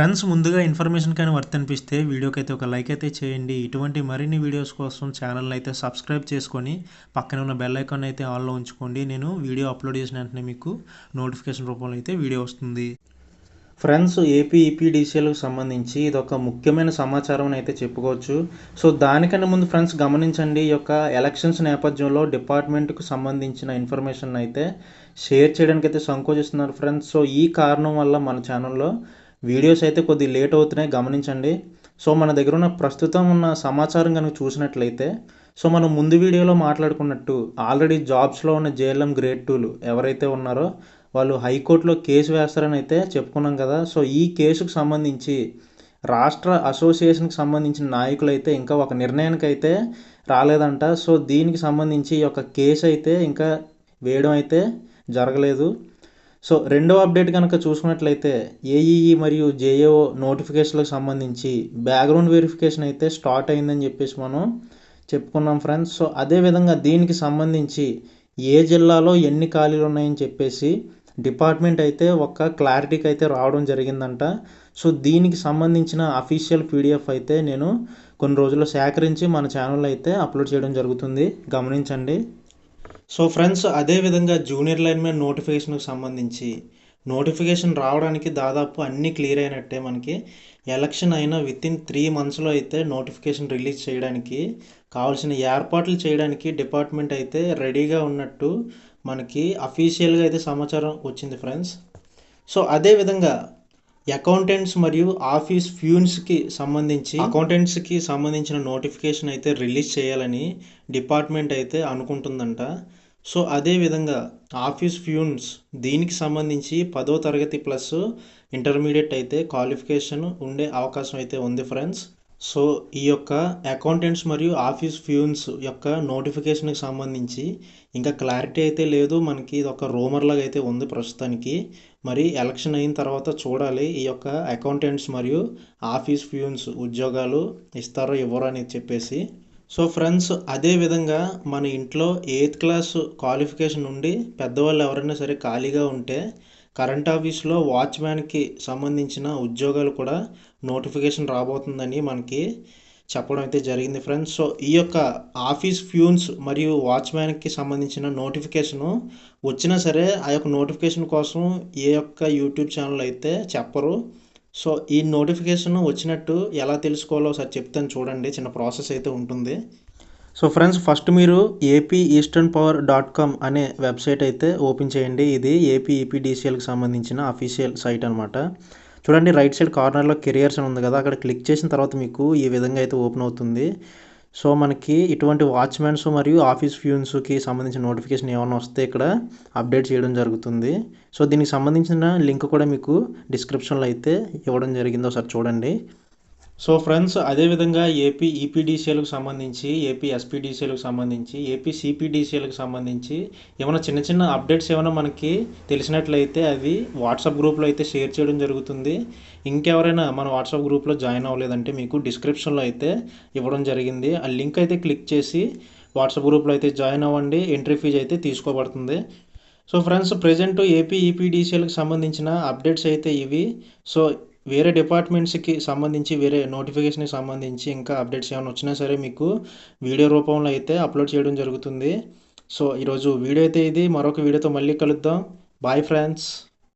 Friends ముందుగా information కానీ worth అనిపిస్తే వీడియోకి అయితే ఒక లైక్ అయితే చేయండి. ఇటువంటి మరిన్ని వీడియోస్ కోసం ఛానల్ని అయితే సబ్స్క్రైబ్ చేసుకొని పక్కన ఉన్న బెల్ ఐకాన్ అయితే ఆన్లో ఉంచుకోండి. నేను వీడియో అప్లోడ్ చేసిన వెంటనే మీకు నోటిఫికేషన్ రూపంలో అయితే వీడియో వస్తుంది. ఫ్రెండ్స్ ఏపీ ఈపీడీసీలకు సంబంధించి ఇది ఒక ముఖ్యమైన సమాచారం అని అయితే చెప్పుకోవచ్చు. సో దానికన్నా ముందు ఫ్రెండ్స్ గమనించండి ఈ యొక్క ఎలక్షన్స్ నేపథ్యంలో డిపార్ట్మెంట్కు సంబంధించిన ఇన్ఫర్మేషన్ అయితే షేర్ చేయడానికి అయితే సంకోచిస్తున్నారు ఫ్రెండ్స్. సో ఈ కారణం వల్ల మన ఛానల్లో వీడియోస్ అయితే కొద్ది లేట్ అవుతున్నాయి గమనించండి. సో మన దగ్గర ఉన్న ప్రస్తుతం ఉన్న సమాచారం కనుక చూసినట్లయితే సో మనం ముందు వీడియోలో మాట్లాడుకున్నట్టు ఆల్రెడీ జాబ్స్లో ఉన్న జేఎల్ఎం గ్రేడ్ టూలు ఎవరైతే ఉన్నారో వాళ్ళు హైకోర్టులో కేసు వేస్తారని అయితే చెప్పుకున్నాం కదా. సో ఈ కేసుకు సంబంధించి రాష్ట్ర అసోసియేషన్కి సంబంధించిన నాయకులు అయితే ఇంకా ఒక నిర్ణయానికి అయితే రాలేదంట. సో దీనికి సంబంధించి ఈ యొక్క కేసు అయితే ఇంకా వేయడం అయితే జరగలేదు. సో రెండో అప్డేట్ కనుక చూసుకున్నట్లయితే ఏఈఈ మరియు జేఏఓ నోటిఫికేషన్లకు సంబంధించి బ్యాక్గ్రౌండ్ వెరిఫికేషన్ అయితే స్టార్ట్ అయిందని చెప్పేసి మనం చెప్పుకున్నాం ఫ్రెండ్స్. సో అదేవిధంగా దీనికి సంబంధించి ఏ జిల్లాలో ఎన్ని ఖాళీలు ఉన్నాయని చెప్పేసి డిపార్ట్మెంట్ అయితే ఒక క్లారిటీకి అయితే రావడం జరిగిందంట. సో దీనికి సంబంధించిన అఫీషియల్ పీడిఎఫ్ అయితే నేను కొన్ని రోజుల్లో సేకరించి మన ఛానల్లో అయితే అప్లోడ్ చేయడం జరుగుతుంది. గమనించండి. సో ఫ్రెండ్స్ అదేవిధంగా జూనియర్ లైన్మెన్ నోటిఫికేషన్కి సంబంధించి నోటిఫికేషన్ రావడానికి దాదాపు అన్నీ క్లియర్ అయినట్టే మనకి. ఎలక్షన్ అయిన విత్ ఇన్ త్రీ మంత్స్లో అయితే నోటిఫికేషన్ రిలీజ్ చేయడానికి కావాల్సిన ఏర్పాట్లు చేయడానికి డిపార్ట్మెంట్ అయితే రెడీగా ఉన్నట్టు మనకి అఫీషియల్గా అయితే సమాచారం వచ్చింది ఫ్రెండ్స్ సో అదేవిధంగా అకౌంటెంట్స్ మరియు ఆఫీస్ ఫ్యూన్స్కి సంబంధించి అకౌంటెంట్స్కి సంబంధించిన నోటిఫికేషన్ అయితే రిలీజ్ చేయాలని డిపార్ట్మెంట్ అయితే అనుకుంటుందంట. సో అదేవిధంగా ఆఫీస్ ఫ్యూన్స్ దీనికి సంబంధించి పదో తరగతి ప్లస్ ఇంటర్మీడియట్ అయితే క్వాలిఫికేషన్ ఉండే అవకాశం అయితే ఉంది ఫ్రెండ్స్. సో ఈ యొక్క అకౌంటెంట్స్ మరియు ఆఫీస్ ఫ్యూన్స్ యొక్క నోటిఫికేషన్కి సంబంధించి ఇంకా క్లారిటీ అయితే లేదు. మనకి ఇది ఒక రూమర్ లాగా అయితే ఉంది ప్రస్తుతానికి. మరి ఎలక్షన్ అయిన తర్వాత చూడాలి ఈ యొక్క అకౌంటెంట్స్ మరియు ఆఫీస్ ఫ్యూన్స్ ఉద్యోగాలు ఇస్తారో ఇవ్వరో అని చెప్పేసి. సో ఫ్రెండ్స్ అదేవిధంగా మన ఇంట్లో ఎయిత్ క్లాస్ క్వాలిఫికేషన్ ఉండి పెద్దవాళ్ళు ఎవరైనా సరే ఖాళీగా ఉంటే కరెంట్ ఆఫీస్లో వాచ్మ్యాన్కి సంబంధించిన ఉద్యోగాలు కూడా నోటిఫికేషన్ రాబోతుందని మనకి చెప్పడం అయితే జరిగింది ఫ్రెండ్స్ సో ఈ యొక్క ఆఫీస్ ఫ్యూన్స్ మరియు వాచ్మ్యాన్కి సంబంధించిన నోటిఫికేషను వచ్చినా సరే ఆ యొక్క నోటిఫికేషన్ కోసం ఏ యొక్క యూట్యూబ్ ఛానల్ అయితే చెప్పరు సో ఈ నోటిఫికేషన్ వచ్చినట్టు ఎలా తెలుసుకోవాలో ఒకసారి చెప్తాను చూడండి. చిన్న ప్రాసెస్ అయితే ఉంటుంది. సో ఫ్రెండ్స్ ఫస్ట్ మీరు AP eastern power dot com అనే వెబ్సైట్ అయితే ఓపెన్ చేయండి. ఇది ఏపీ ఈపీడీసీఎల్కి సంబంధించిన అఫీషియల్ సైట్ అనమాట చూడండి రైట్ సైడ్ కార్నర్లో కెరియర్స్ అని ఉంది కదా అక్కడ క్లిక్ చేసిన తర్వాత మీకు ఈ విధంగా అయితే ఓపెన్ అవుతుంది. సో మనకి ఇటువంటి వాచ్మెన్స్ మరియు ఆఫీస్ ఫ్యూన్స్కి సంబంధించిన నోటిఫికేషన్ ఏమైనా వస్తే ఇక్కడ అప్డేట్ చేయడం జరుగుతుంది. సో దీనికి సంబంధించిన లింక్ కూడా మీకు డిస్క్రిప్షన్లో అయితే ఇవ్వడం జరిగింది. ఒకసారి చూడండి. సో ఫ్రెండ్స్ అదేవిధంగా ఏపీ ఈపీడీసీఎల్కి సంబంధించి ఏపీ ఎస్పీడీసీఎల్కి సంబంధించి ఏపీ సిపిడిసిఎల్కి సంబంధించి ఏమైనా చిన్న చిన్న అప్డేట్స్ ఏమైనా మనకి తెలిసినట్లయితే అవి వాట్సాప్ గ్రూప్లో అయితే షేర్ చేయడం జరుగుతుంది. ఇంకెవరైనా మన వాట్సాప్ గ్రూప్లో జాయిన్ అవ్వలేదంటే మీకు డిస్క్రిప్షన్లో అయితే ఇవ్వడం జరిగింది. ఆ లింక్ అయితే క్లిక్ చేసి వాట్సాప్ గ్రూప్లో అయితే జాయిన్ అవ్వండి. ఎంట్రీ ఫీజు అయితే తీసుకోబడుతుంది. సో ఫ్రెండ్స్ ప్రజెంట్ ఏపీ ఈపీడీసీఎల్కి సంబంధించిన అప్డేట్స్ అయితే ఇవి. సో వేరే డిపార్ట్మెంట్స్కి సంబంధించి వేరే నోటిఫికేషన్కి సంబంధించి ఇంకా అప్డేట్స్ ఏమైనా వచ్చినా సరే మీకు వీడియో రూపంలో అయితే అప్లోడ్ చేయడం జరుగుతుంది. సో ఈరోజు వీడియో అయితే ఇది. మరొక వీడియోతో మళ్ళీ కలుద్దాం. Bye friends